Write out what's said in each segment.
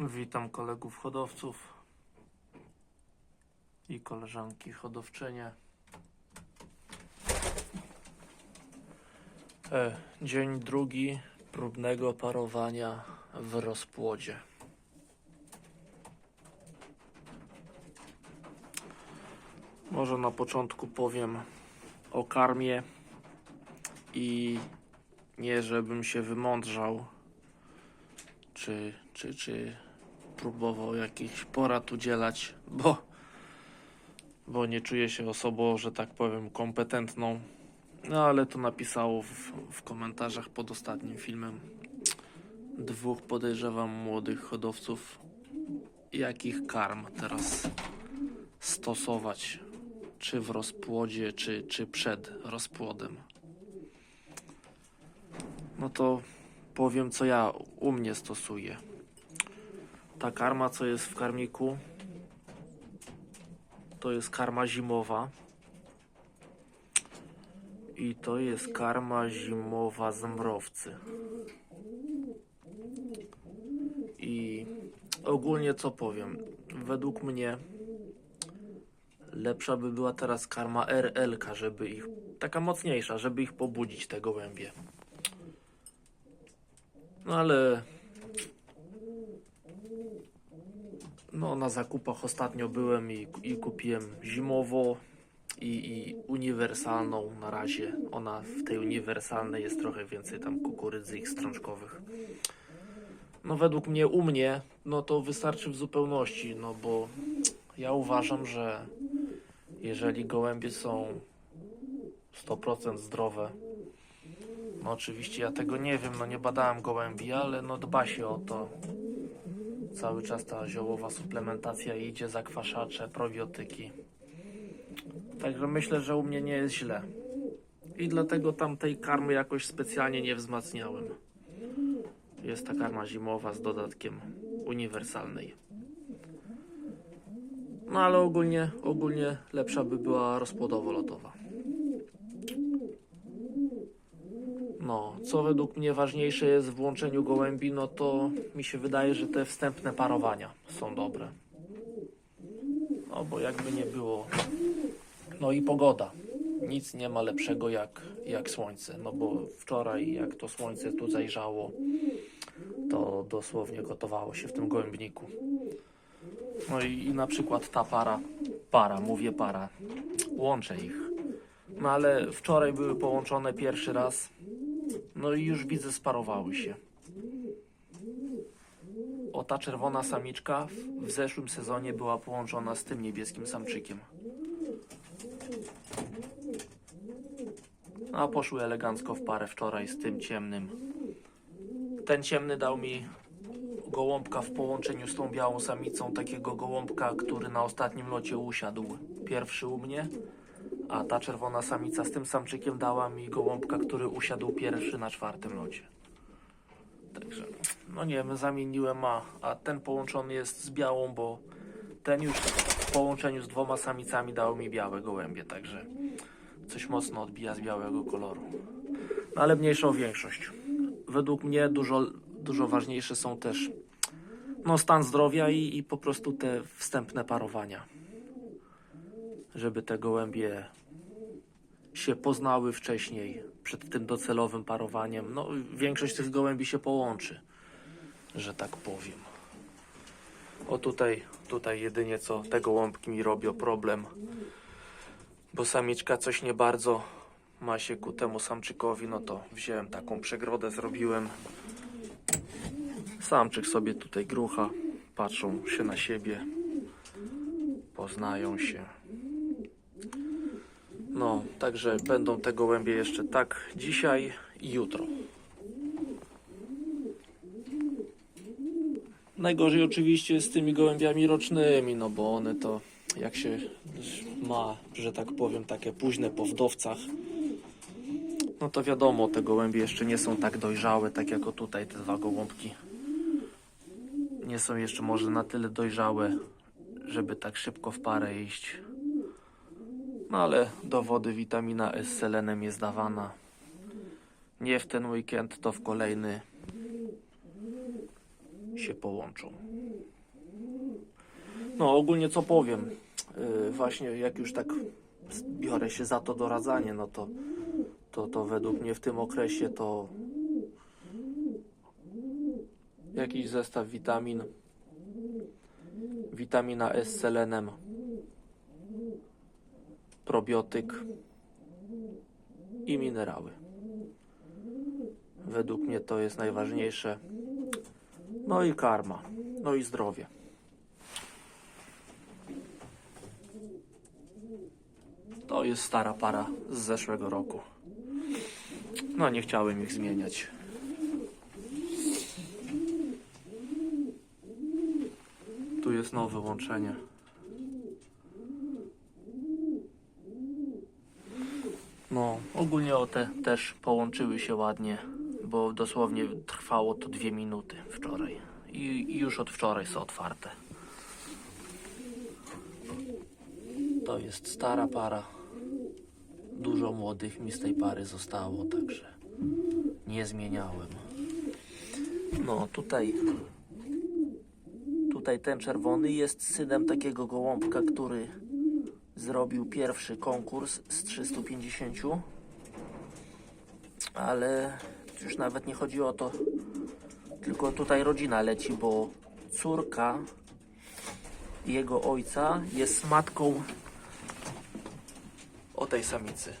Witam kolegów hodowców i koleżanki hodowczynie. E, dzień drugi próbnego parowania w rozpłodzie. Może na początku powiem o karmie i nie żebym się wymądrzał, czy, czy, czy próbował jakichś porad udzielać, bo, bo nie czuję się osobą, że tak powiem, kompetentną. No ale to napisało w, w komentarzach pod ostatnim filmem dwóch podejrzewam młodych hodowców, jakich karm teraz stosować, czy w rozpłodzie, czy, czy przed rozpłodem. No to powiem, co ja u mnie stosuję. Ta karma, co jest w karmiku, to jest karma zimowa. I to jest karma zimowa z mrowcy. I ogólnie co powiem? Według mnie lepsza by była teraz karma RL, żeby ich, taka mocniejsza, żeby ich pobudzić, te gołębie. No ale no na zakupach ostatnio byłem i, i kupiłem zimowo i, i uniwersalną na razie. Ona w tej uniwersalnej jest trochę więcej tam kukurydzy i strączkowych. No według mnie, u mnie, no to wystarczy w zupełności, no bo ja uważam, że jeżeli gołębie są 100% zdrowe, no oczywiście ja tego nie wiem, no nie badałem gołębi, ale no dba się o to. Cały czas ta ziołowa suplementacja idzie, zakwaszacze, probiotyki. Także myślę, że u mnie nie jest źle. I dlatego tam tej karmy jakoś specjalnie nie wzmacniałem. Jest ta karma zimowa z dodatkiem uniwersalnej. No ale ogólnie, ogólnie lepsza by była rozpłodowo-lotowa. No, co według mnie ważniejsze jest w włączeniu gołębi, no to mi się wydaje, że te wstępne parowania są dobre. No bo jakby nie było. No i pogoda. Nic nie ma lepszego jak, jak słońce. No bo wczoraj, jak to słońce tu zajrzało, to dosłownie gotowało się w tym gołębniku. No i, i na przykład ta para, para, mówię para, łączę ich. No ale wczoraj były połączone pierwszy raz. No i już widzę, sparowały się. O ta czerwona samiczka w, zeszłym sezonie była połączona z tym niebieskim samczykiem. A poszły elegancko w parę wczoraj z tym ciemnym. Ten ciemny dał mi gołąbka w połączeniu z tą białą samicą, takiego gołąbka, który na ostatnim locie usiadł. Pierwszy u mnie, a ta czerwona samica z tym samczykiem dała mi gołąbka, który usiadł pierwszy na czwartym locie. Także, no nie wiem, zamieniłem, a, a ten połączony jest z białą, bo ten już w połączeniu z dwoma samicami dał mi białe gołębie, także coś mocno odbija z białego koloru. No ale mniejszą większość. Według mnie dużo, dużo ważniejsze są też no, stan zdrowia i, i po prostu te wstępne parowania. Żeby te gołębie się poznały wcześniej, przed tym docelowym parowaniem. No, większość tych gołębi się połączy, że tak powiem. O tutaj, tutaj jedynie co te gołąbki mi robią problem, bo samiczka coś nie bardzo ma się ku temu samczykowi, no to wziąłem taką przegrodę, zrobiłem. Samczyk sobie tutaj grucha, patrzą się na siebie, poznają się. No, także będą te gołębie jeszcze tak dzisiaj i jutro. Najgorzej oczywiście z tymi gołębiami rocznymi, no bo one to jak się ma, że tak powiem, takie późne po wdowcach, no to wiadomo, te gołębie jeszcze nie są tak dojrzałe, tak jak o tutaj te dwa gołąbki. Nie są jeszcze może na tyle dojrzałe, żeby tak szybko w parę iść. No ale do wody witamina S selenem jest dawana. Nie w ten weekend, to w kolejny. się połączą. No ogólnie co powiem, yy, właśnie jak już tak biorę się za to doradzanie, no to, to, to według mnie w tym okresie to jakiś zestaw witamin, witamina S selenem, probiotyk i minerały. Według mnie to jest najważniejsze. No i karma, no i zdrowie. To jest stara para z zeszłego roku. No nie chciałem ich zmieniać. Tu jest nowe łączenie. No, ogólnie o te też połączyły się ładnie, bo dosłownie trwało to dwie minuty wczoraj. I, już od wczoraj są otwarte. To jest stara para. Dużo młodych mi z tej pary zostało, także nie zmieniałem. No, tutaj tutaj ten czerwony jest synem takiego gołąbka, który zrobił pierwszy konkurs z 350. Ale już nawet nie chodzi o to, tylko tutaj rodzina leci, bo córka jego ojca jest matką o tej samicy.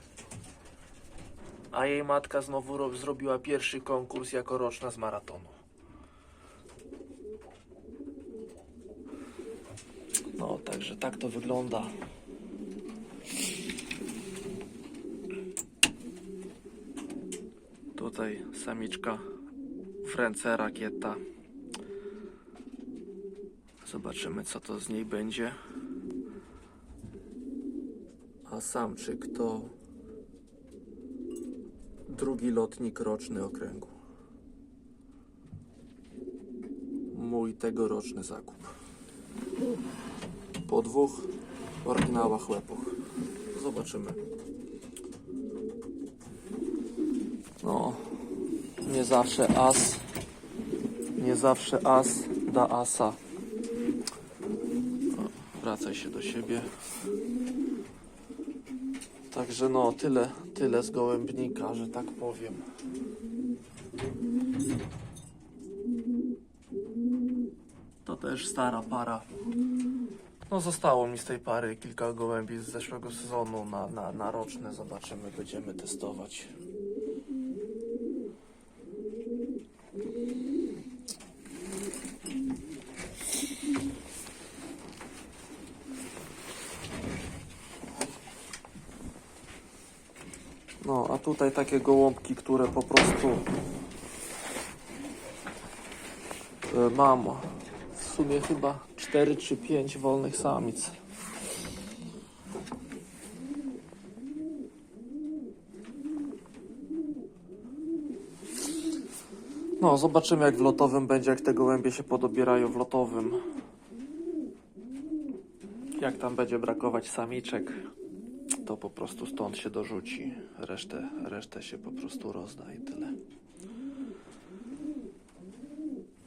A jej matka znowu ro- zrobiła pierwszy konkurs jako roczna z maratonu. No, także tak to wygląda. Tutaj samiczka w ręce rakieta. Zobaczymy, co to z niej będzie. A samczyk to drugi lotnik roczny okręgu. Mój tegoroczny zakup. Po dwóch oryginałach łepoch. Zobaczymy. No, nie zawsze as, nie zawsze as da asa. O, Wracaj się do siebie. Także no, tyle, tyle z gołębnika, że tak powiem. To też stara para. No zostało mi z tej pary kilka gołębi z zeszłego sezonu na, na, na roczne. Zobaczymy, będziemy testować. No, a tutaj takie gołąbki, które po prostu e, mam w sumie chyba 4 czy 5 wolnych samic. No, zobaczymy jak w lotowym będzie, jak te gołębie się podobierają w lotowym. Jak tam będzie brakować samiczek, to po prostu stąd się dorzuci. Resztę, resztę się po prostu rozda i tyle.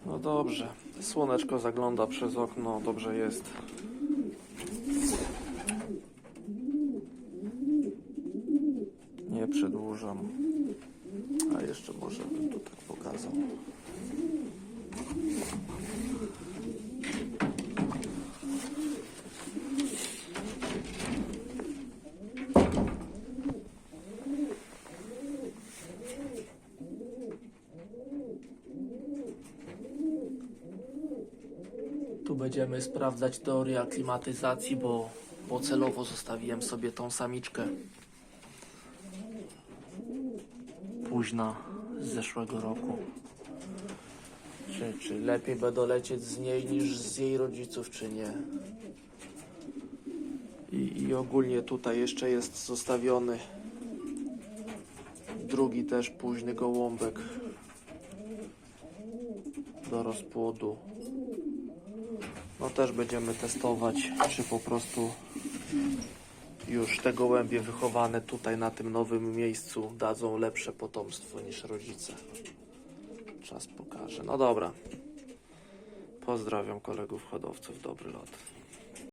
No dobrze. Słoneczko zagląda przez okno, dobrze jest. Nie przedłużam. A jeszcze może bym tu tak pokazał. Będziemy sprawdzać teorię aklimatyzacji, bo, celowo zostawiłem sobie tą samiczkę. Późna z zeszłego roku. Czy, czy lepiej będę lecieć z niej niż z jej rodziców, czy nie? I, I ogólnie tutaj jeszcze jest zostawiony drugi też późny gołąbek do rozpłodu. No też będziemy testować, czy po prostu już te gołębie wychowane tutaj na tym nowym miejscu dadzą lepsze potomstwo niż rodzice. Czas pokaże. No dobra. Pozdrawiam kolegów hodowców. Dobry lot.